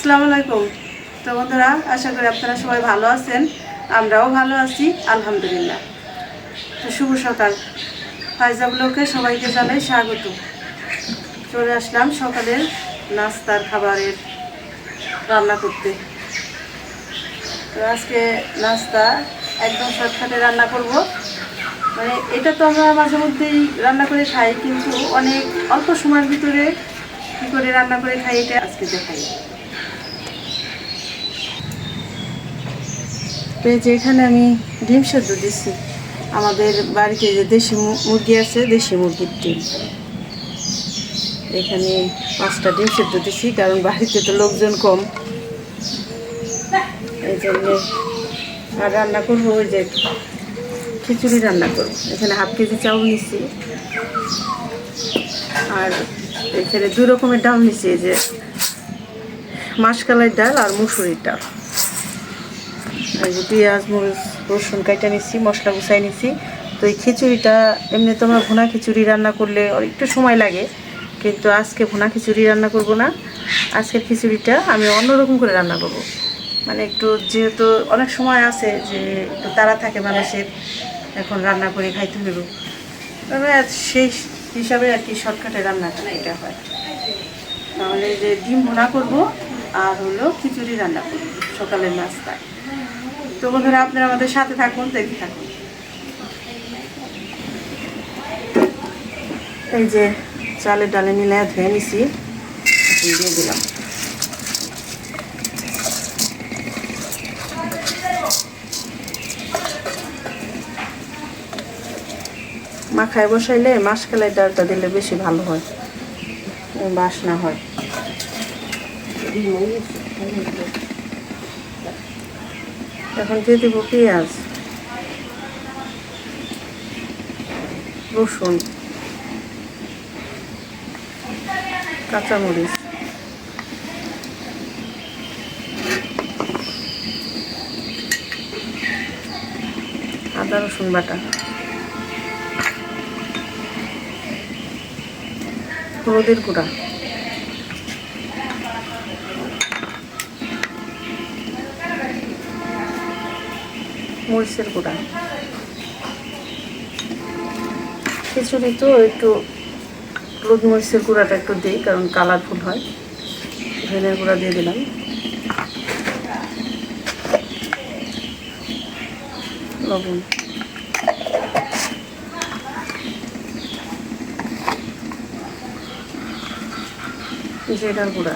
আসসালামু আলাইকুম। তো বন্ধুরা, আশা করি আপনারা সবাই ভালো আছেন, আমরাও ভালো আছি, আলহামদুলিল্লাহ। তো শুভ সকাল। ফাইজা সবাইকে জানাই স্বাগত। চলে আসলাম সকালের নাস্তার খাবারের রান্না করতে। তো আজকে নাস্তা একদম শর্টকাটে রান্না করব। মানে এটা তো আমরা মাঝে মধ্যেই রান্না করে খাই, কিন্তু অনেক অল্প সময়ের ভিতরে কী করে রান্না করে খাই এটা আজকে দেখাই। যে এখানে আমি ডিম সেদ্ধ দিচ্ছি আমাদের বাড়িতে যে দেশি মুরগি আছে, দেশি মুরগির ডিম। এখানে পাঁচটা ডিম সেদ্ধ দিচ্ছি কারণ বাড়িতে তো লোকজন কম। এই জন্যে আর রান্না করব ওই যে খিচুড়ি রান্না করব। এখানে হাফ কেজি চাউল নিচ্ছি আর এখানে দু রকমের ডাল নিচ্ছি এই যে মাসকালের ডাল আর মুসুরির ডাল। এই যে পেঁয়াজ, মরিচ, রসুন কাইটা নিচ্ছি মশলা গুছাই নিচ্ছি তো এই খিচুড়িটা, এমনি তো আমরা ভুনা খিচুড়ি রান্না করলে একটু সময় লাগে, কিন্তু আজকে ভুনা খিচুড়ি রান্না করব না। আজকের খিচুড়িটা আমি অন্যরকম করে রান্না করব। মানে একটু যেহেতু অনেক সময় আছে যে একটু তাড়া থাকে মানুষের, এখন রান্না করে খাইতে হইব। সেই হিসাবে আর কি শর্টকাটে রান্নাটা এটা হয়। তাহলে যে ডিম ভুনা করব, আর হলো খিচুড়ি রান্না করব, সকালের নাস্তায়। তো বন্ধুরা, আপনারা আমাদের সাথে থাকুন, দেখতে থাকুন। এই যে চালের ডালে মিলে ধুয়ে নিছি দিয়ে দিলাম। মাখায় বসাইলে মাসকালের ডালটা দিলে বেশি ভালো হয়, বাসনা হয়। এখন দিয়ে দেবো পেঁয়াজ রসুন কাঁচামরিচ। আদা রসুন বাটা। হলুদের গুঁড়া। মরিচের গুঁড়া। খিচুড়ি তো একটু হলুদ মরিচের গুঁড়াটা একটু দিই, কারণ কালারফুল হয়। ধনের গুঁড়া দিয়ে দিলাম। লবণ। জিরার গুঁড়া।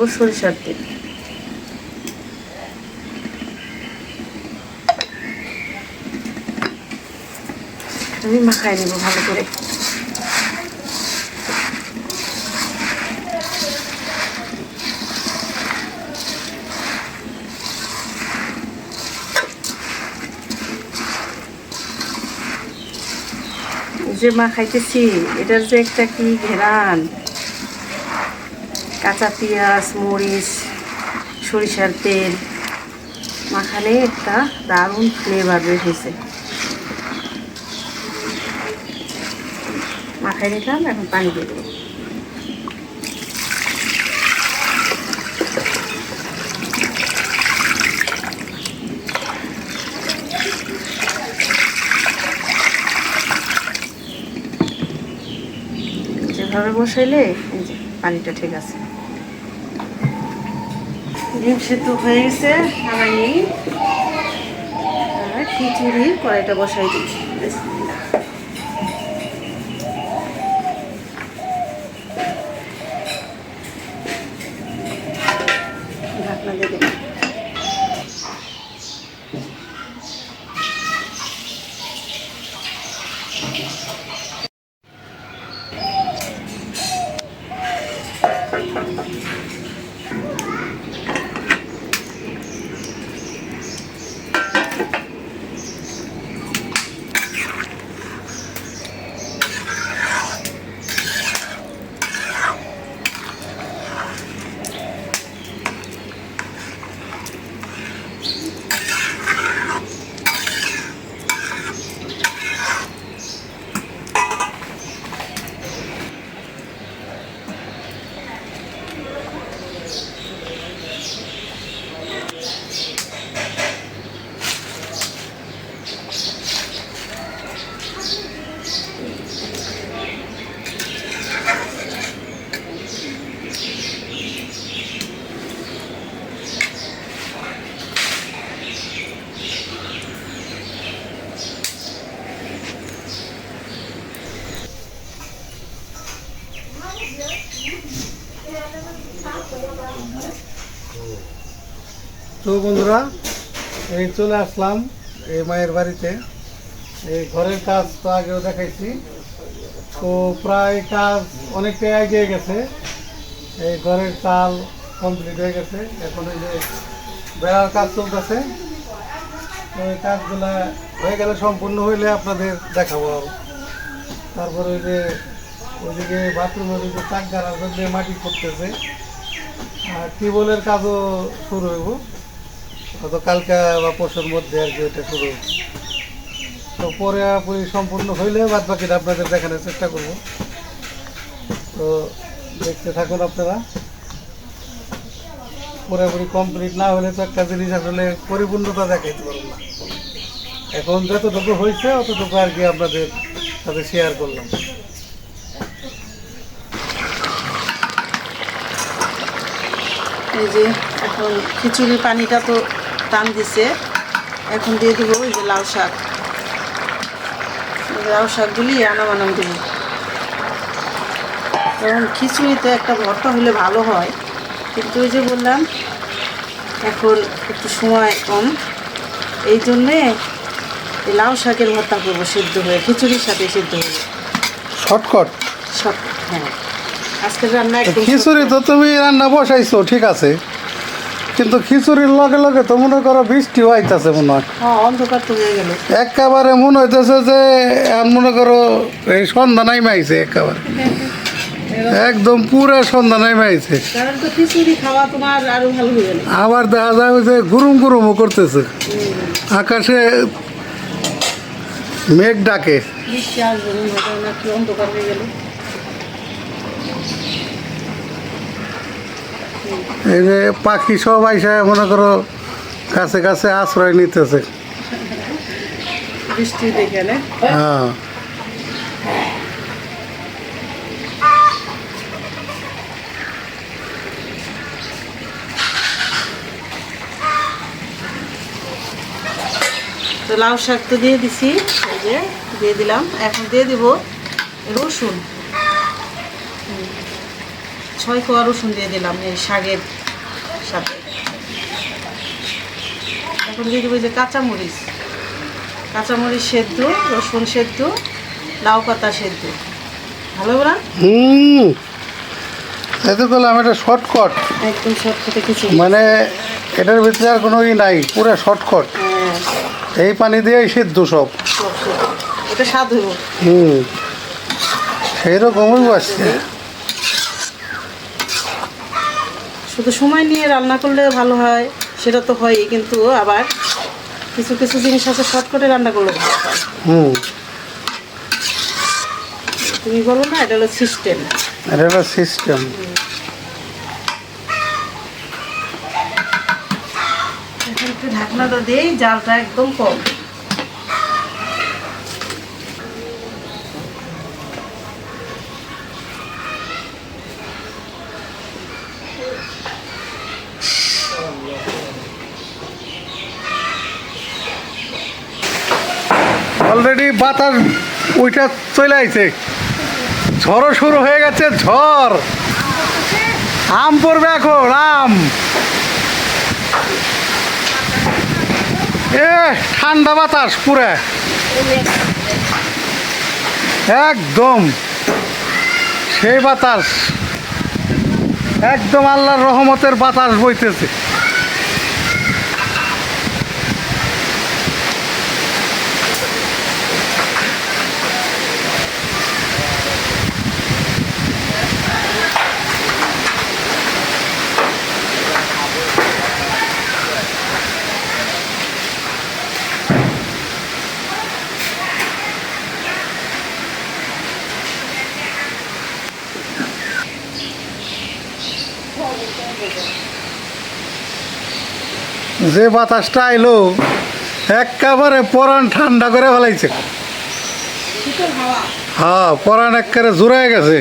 দেবো সরিষার তেল। আমি মাখাই নেব ভালো করে। যে মা খাইতেছি এটার যে একটা কি ঘেরান। কাঁচা পেঁয়াজ, মরিচ, সরিষার তেল মাখালে একটা দারুণ ফ্লেভার বের হয়েছে। মাখাই নিলাম, এখন পানি দিয়ে দেবো। যেভাবে বসাইলে পানিটা ঠিক আছে। ডিম সেদ্ধ হয়ে গেছে আমি খিচুড়ি কড়াইটা বসাই দিচ্ছি। ঢাকনা দিয়ে তো বন্ধুরা, এই চলে আসলাম এই মায়ের বাড়িতে। এই ঘরের কাজ তো আগেও দেখাইছি। তো প্রায় কাজ অনেকটাই এগিয়ে গেছে। এই ঘরের চাল কমপ্লিট হয়ে গেছে। এখন এই যে বেড়ার কাজ চলতেছে। তো এই কাজগুলা হয়ে গেলে সম্পূর্ণ হইলে আপনাদের দেখাবো আরও। তারপরে ওই যে, ওইদিকে বাথরুমের ওই যে চাক গাড়ার মাটি করতেছে আর টিউবওয়েলের কাজও শুরু হইব। হয়তো কালকে বা পরশুর মধ্যে আর কি ওইটা শুরু তো পরে পুরি সম্পূর্ণ হইলে বাদ বাকিটা আপনাদের দেখানোর চেষ্টা করব। তো দেখতে থাকুন আপনারা। পুরোপুরি কমপ্লিট না হলে তো একটা জিনিস আসলে পরিপূর্ণতা দেখাইতে পারব না। এখন যতটুকু হয়েছে অতটুকু আর কি আপনাদের সাথে শেয়ার করলাম। এই যে এখন খিচুড়ির পানিটা তো টান দিছে। এখন দিয়ে দিব ওই যে লাউ শাক। লাউ শাকগুলি আনাম আনাম দেবো কারণ খিচুড়িতে একটা ভর্তা হলে ভালো হয়। কিন্তু ওই যে বললাম এখন একটু সময় কম। এই জন্যে এই লাউ শাকের ভর্তা করব সিদ্ধ হয়ে খিচুড়ির সাথে সিদ্ধ হয়ে। শর্টকট? সব হ্যাঁ। আজকের রান্না খিচুড়ি তো তুমি রান্না বসাইছো ঠিক আছে। কিন্তু খিচুড়ির লগে লগে তো মনে করো বৃষ্টি হইতাছে মনে হয়। হ্যাঁ অন্ধকার তো হয়ে গেল। একেবারে মনে হইতেছে যে মনে করো এই সন্ধ্যা নাই মাইছে একেবারে। একদম পুরো সন্ধ্যা নাই মাইছে আবার দেখা যায় যে গুরুম গুরুমও করতেছে। আকাশে মেঘ ডাকে। অন্ধকার হয়ে গেল। এই যে পাখি সব আইসা মনে করো কাছে কাছে আশ্রয় নিতেছে। হ্যাঁ। তো লাউ শাক তো দিয়ে দিছি এই যে দিয়ে দিলাম। এখন দিয়ে দিব রসুন। ছয় কোয়া রসুন দিয়ে দিলাম এই শাকের সাথে। এখন দিয়ে দেবো যে কাঁচামরিচ। কাঁচামরিচ সেদ্ধ রসুন সেদ্ধ লাউ পাতা সেদ্ধ। ভালো না হুম। এতে করলাম এটা শর্টকট একদম শর্টকাটে কিছু মানে এটার ভিতরে আর কোনো ই নাই পুরো শর্টকট হ্যাঁ। এই পানি দিয়েই সিদ্ধ সব। এটা স্বাদ হইব। হুম। সেই রকমই আসছে শুধু সময় নিয়ে রান্না করলে ভালো হয় সেটা তো হয়ই কিন্তু আবার কিছু কিছু জিনিস আছে শর্টকাটে রান্না করলে ভালো হয়। হুম। তুমি বলো না এটা হলো সিস্টেম এটা একটা সিস্টেম ঢাকনাটা দিই জালটা একদম কম। বাতাস ওইটা চলে আইছে। ঝড়ও শুরু হয়ে গেছে, ঝড়। আম পড়বে এখন, আম। এ, ঠান্ডা বাতাস পুরে। একদম। সেই বাতাস। একদম আল্লাহর রহমতের বাতাস বইতেছে। যে বাতাসটা আইলো একেবারে পরাণ ঠান্ডা করে ফেলাইছে। হ্যাঁ পরাণ একেবারে জোড়ায় গেছে।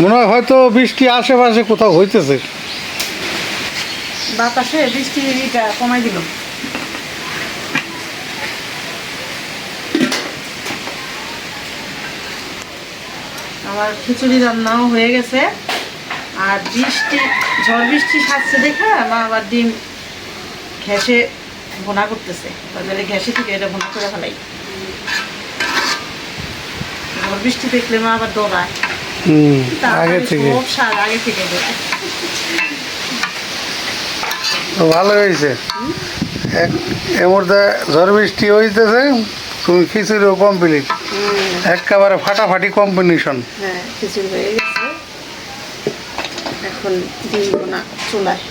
মনে হয় হয়তো বৃষ্টি আশেপাশে কোথাও হইতেছে। বাতাসে বৃষ্টিটা কমাই আমার খিচুড়ি রান্নাও হয়ে গেছে। আর বৃষ্টি, ঝড় বৃষ্টি থাকছে দেখে, মা আবার ডিম ঘ্যাসে ভোনা করতেছে। তাহলে ঘ্যাসে থেকে এটা ভোনা করে ফেলাই। ঝড় বৃষ্টি দেখলে মা আবার দৌড়ায় আগে থেকে। সব সার আগে থেকে দৌড়ায় তো ভালো হয়েছে। ঝড় বৃষ্টি হইতেছে তুমি খিচুড়িও কমপ্লিট একেবারে ফাটাফাটি কম্বিনেশন হ্যাঁ খিচুড়ি হয়ে গেছে। এখন চুলায়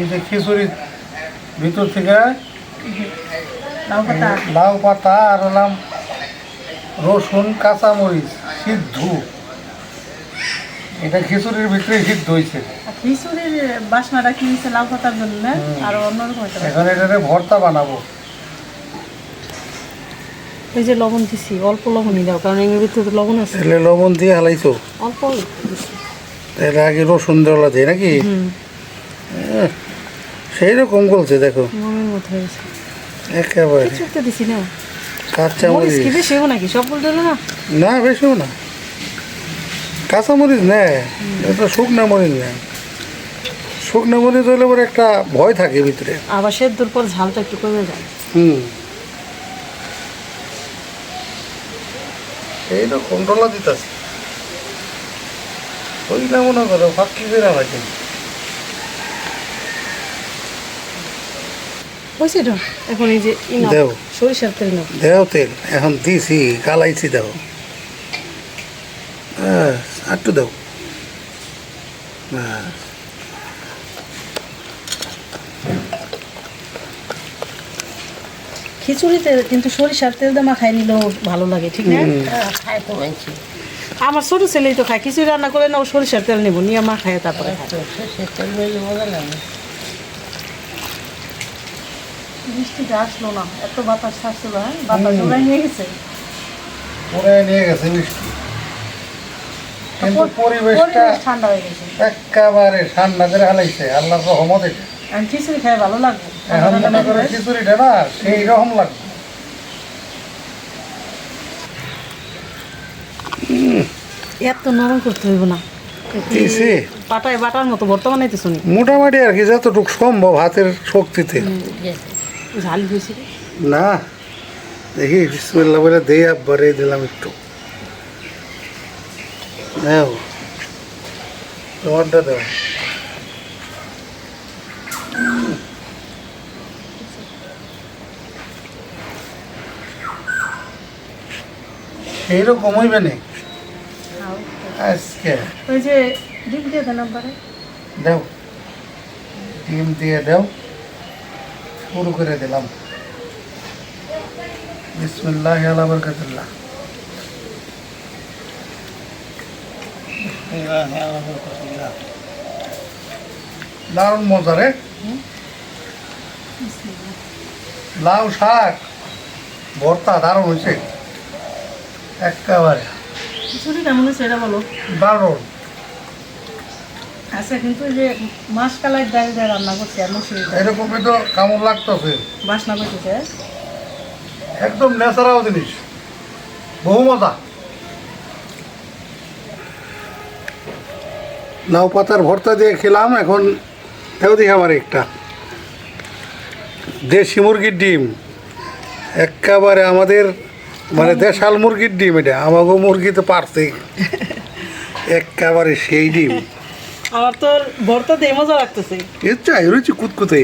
এই যে খিচুড়ির ভিতর থেকে লাউ পাতা। আর হলাম রসুন কাঁচামরিচ সিদ্ধ। এটা খিচুড়ির ভিতরে সিদ্ধ হয়েছে আর খিচুড়ির বাসনাটা কি হয়েছে লাউ পাতার জন্য? না? আর অন্যরকম একটা এখন এটাতে ভর্তা বানাবো। এই যে লবণ দিছি অল্প লবণই দাও কারণ এর ভিতরে তো লবণ আছে। তাহলে লবণ দিয়ে হালাইছো? অল্প তাহলে আগে রসুন দেওয়া দেয় নাকি? হুম। সেই রকম বলছে দেখো। মনের মতো হয়েছে একেবারে। কিছুতে দিছি না। কাঁচা মরিচ মরিচ কি বেশি হব নাকি? সব বলতে না? না না। কাঁচা মরিচ নেয় এটা শুকনা মরিচ শুকনা মরিচ হলে পরে একটা ভয় থাকে ভিতরে। আবার সেদ্ধর পর ঝালটা একটু কমে যায়। হুম। এই তো কন্ট্রোলা দিতেছে। ওই না মনে করো ফাঁকি বেরা লাগে। বুঝছি তো এখন এই যে দেও। সরিষার তেল নাও। দেও তেল এখন দিছি কালাইছি দেও। ব্যাস, আটটু খিচুড়িতে কিন্তু সরিষার তেল দিয়ে মাখাই নিলেও ভালো লাগে ঠিক না? খায় মানছি আমার ছোট ছেলেই তো খায় খিচুড়ি রান্না করে না ও সরিষার তেল নেব নিয়ে মা খায় তারপরে খায়। সে তেল বেলে মজা লাগে। বৃষ্টিটা আসলো না। এত বাতাস আসছিল হ্যাঁ বাতাস জোড়াই নিয়ে গেছে। পুরে নিয়ে গেছে বৃষ্টি। কিন্তু পরিবেশটা ঠান্ডা হয়ে গেছে। একেবারে ঠান্ডা করে হালাইছে আল্লাহর রহমত। এটা খিচুড়ি খাই ভালো লাগবে। এখন মনে করে খিচুড়িটা না সেই রকম লাগবে। এত নরম করতে হইব না। পাটায় বাটার মতো বর্তমানে তো শুনি। মোটামুটি আর কি যতটুকু সম্ভব হাতের শক্তিতে। ঝাল হয়েছে না দেখি বিসমিল্লা বলে দেই আব্বারে দিলাম একটু দাও তোমারটা দাও এইরকম হইবে নি আজকে ওই যে ডিম দিয়ে দেন আব্বারে দাও ডিম দিয়ে দাও শুরু করে দিলাম। বিসমুল্লাহ আলা বরকাতুল্লাহ। দারুণ মজা রে লাউ শাক। ভর্তা দারুণ হয়েছে। একেবারে দারুণ। আচ্ছা কিন্তু যে মাছ কালাই ডাল দিয়ে রান্না করছি আর মুসুরি ডাল। এরকমই তো কেমন লাগতেছে। বাসনা করতেছে একদম ন্যাচারাল জিনিস। বহু মজা। লাউ পাতার ভর্তা দিয়ে খেলাম এখন এও দেখি আমার একটা। দেশি মুরগির ডিম। একেবারে আমাদের মানে দেশাল মুরগির ডিম এটা আমাকে মুরগি তো পারতে একেবারে সেই ডিম। আমার তো ভর্তা দিয়ে মজা লাগতেছে। এর চাই রয়েছে কুতকুতে।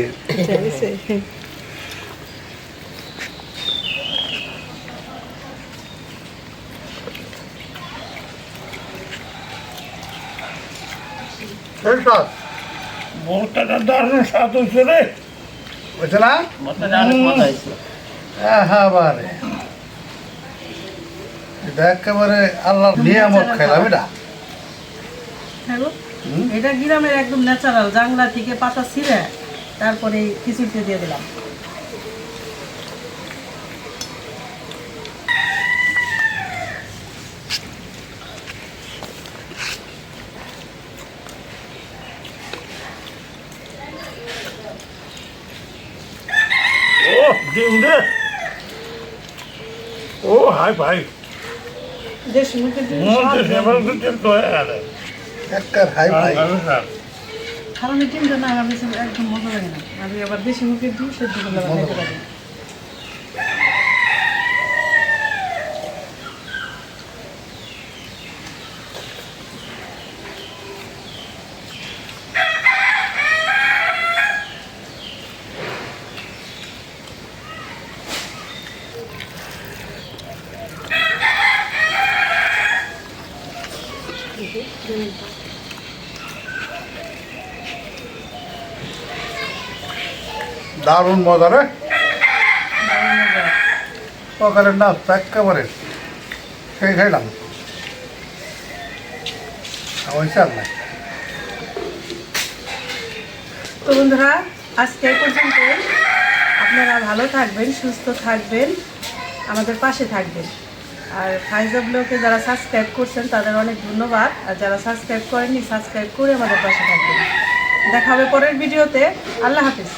ভর্তাটা দারুণ স্বাদ রে। বুঝছে না? হ্যাঁ বারে। এটা একেবারে আল্লাহ নিয়ামত খাইলাম এটা। হ্যাঁ। হুম। এটা গ্রামের একদম ন্যাচারাল জাংলা থেকে পাতা ছিঁড়ে তারপরে খিচুড়িতে দিয়ে দিলাম। ও হাই ভাই। দেশ মুখে দিন মুখে তেল তো হয়ে একটা হাই ভাই খারাপ ডিমটা না আমি একদম মজা লাগে না। আমি আবার বেশি মুখে দিই সেদ্ধ করতে পারি দারুণ মজা রে। সকালের না একেবারে সেই খাইলাম। তো বন্ধুরা, আজকে পর্যন্ত আপনারা ভালো থাকবেন, সুস্থ থাকবেন, আমাদের পাশে থাকবেন। আর ফাইজা ব্লকে যারা সাবস্ক্রাইব করছেন, তাদের অনেক ধন্যবাদ। আর যারা সাবস্ক্রাইব করেননি, সাবস্ক্রাইব করে আমাদের পাশে থাকবেন। দেখা হবে পরের ভিডিওতে। আল্লাহ হাফিজ।